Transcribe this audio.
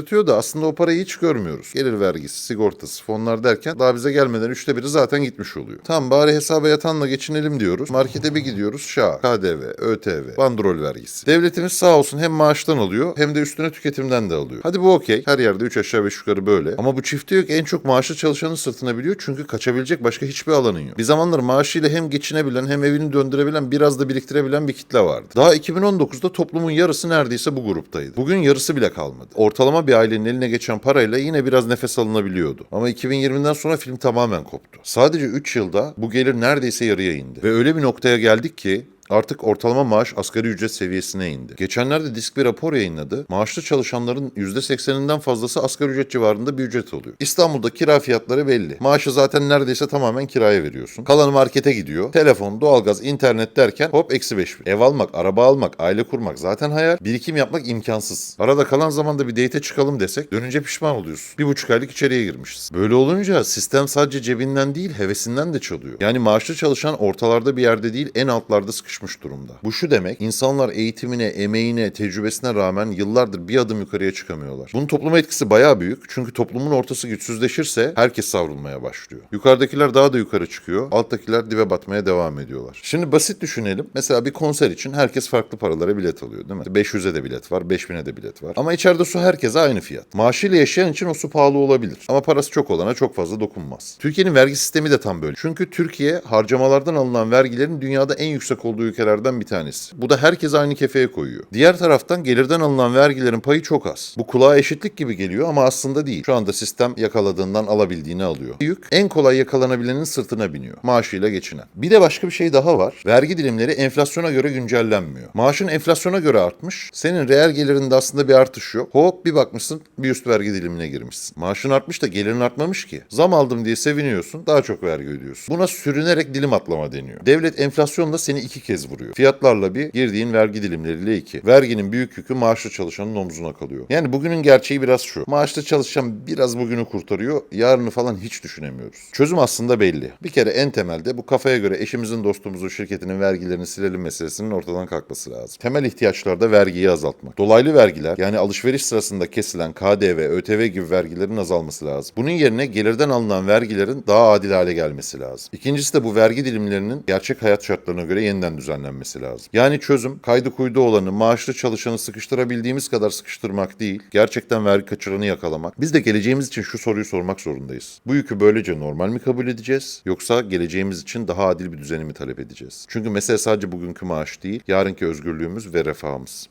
yatıyor da aslında o parayı hiç görmüyoruz. Gelir vergisi, sigortası, fonlar derken daha bize gelmeden üçte biri zaten gitmiş oluyor. Tam bari hesaba yatanla geçinelim diyoruz. Markete bir gidiyoruz şah, KDV, ÖTV, bandrol vergisi. Devletimiz sağ olsun hem maaştan alıyor hem de üstüne tüketimden de alıyor. Hadi bu okey. Her yerde 3 aşağı 5 yukarı böyle. Ama bu çifte yük en çok maaşlı çalışanın sırtına biliyor çünkü kaçabilecek başka hiçbir alanın yok. Bir zamanlar maaşıyla hem geçinebilen hem evini döndürebilen biraz da biriktirebilen bir kitle vardı. Daha 2019'da toplumun yarısı neredeyse bu gruptaydı. Bugün yarısı bile kalmadı. Ortalama bir ailenin eline geçen parayla yine biraz nefes alınabiliyordu. Ama 2020'den sonra film tamamen koptu. Sadece 3 yılda bu gelir neredeyse yarıya indi. Ve öyle bir noktaya geldik ki Artık ortalama maaş asgari ücret seviyesine indi. Geçenlerde disk bir rapor yayınladı. Maaşlı çalışanların %80'inden fazlası asgari ücret civarında bir ücret alıyor. İstanbul'da kira fiyatları belli. Maaşı zaten neredeyse tamamen kiraya veriyorsun. Kalanı markete gidiyor. Telefon, doğalgaz, internet derken hop eksi 5 bin. Ev almak, araba almak, aile kurmak zaten hayal. Birikim yapmak imkansız. Arada kalan zamanda bir date çıkalım desek dönünce pişman oluyorsun. Bir buçuk aylık içeriye girmişiz. Böyle olunca sistem sadece cebinden değil hevesinden de çalıyor. Yani maaşlı çalışan ortalarda bir yerde değil en altlarda sıkışmış durumda. Bu şu demek insanlar eğitimine, emeğine, tecrübesine rağmen yıllardır bir adım yukarıya çıkamıyorlar. Bunun topluma etkisi bayağı büyük. Çünkü toplumun ortası güçsüzleşirse herkes savrulmaya başlıyor. Yukarıdakiler daha da yukarı çıkıyor. Alttakiler dibe batmaya devam ediyorlar. Şimdi basit düşünelim. Mesela bir konser için herkes farklı paralara bilet alıyor değil mi? 500'e de bilet var, 5000'e de bilet var. Ama içeride su herkese aynı fiyat. Maaşıyla yaşayan için o su pahalı olabilir. Ama parası çok olana çok fazla dokunmaz. Türkiye'nin vergi sistemi de tam böyle. Çünkü Türkiye harcamalardan alınan vergilerin dünyada en yüksek olduğu ülkelerden bir tanesi. Bu da herkes aynı kefeye koyuyor. Diğer taraftan gelirden alınan vergilerin payı çok az. Bu kulağa eşitlik gibi geliyor ama aslında değil. Şu anda sistem yakaladığından alabildiğini alıyor. Yük en kolay yakalanabilenin sırtına biniyor. Maaşıyla geçinen. Bir de başka bir şey daha var. Vergi dilimleri enflasyona göre güncellenmiyor. Maaşın enflasyona göre artmış. Senin reel gelirinde aslında bir artış yok. Hop bir bakmışsın bir üst vergi dilimine girmişsin. Maaşın artmış da gelirin artmamış ki. Zam aldım diye seviniyorsun daha çok vergi ödüyorsun. Buna sürünerek dilim atlama deniyor. Devlet enflasyonla seni iki kez vuruyor. Fiyatlarla bir girdiğin vergi dilimleriyle iki. Verginin büyük yükü maaşlı çalışanın omzuna kalıyor. Yani bugünün gerçeği biraz şu. Maaşlı çalışan biraz bugünü kurtarıyor. Yarını falan hiç düşünemiyoruz. Çözüm aslında belli. Bir kere en temelde bu kafaya göre eşimizin dostumuzun şirketinin vergilerini silelim meselesinin ortadan kalkması lazım. Temel ihtiyaçlarda vergiyi azaltmak. Dolaylı vergiler yani alışveriş sırasında kesilen KDV, ÖTV gibi vergilerin azalması lazım. Bunun yerine gelirden alınan vergilerin daha adil hale gelmesi lazım. İkincisi de bu vergi dilimlerinin gerçek hayat şartlarına göre yeniden düzenlenmesi lazım. Yani çözüm kaydı kuydu olanı, maaşlı çalışanı sıkıştırabildiğimiz kadar sıkıştırmak değil, gerçekten vergi kaçıranı yakalamak. Biz de geleceğimiz için şu soruyu sormak zorundayız. Bu yükü böylece normal mi kabul edeceğiz yoksa geleceğimiz için daha adil bir düzeni mi talep edeceğiz? Çünkü mesele sadece bugünkü maaş değil, yarınki özgürlüğümüz ve refahımız.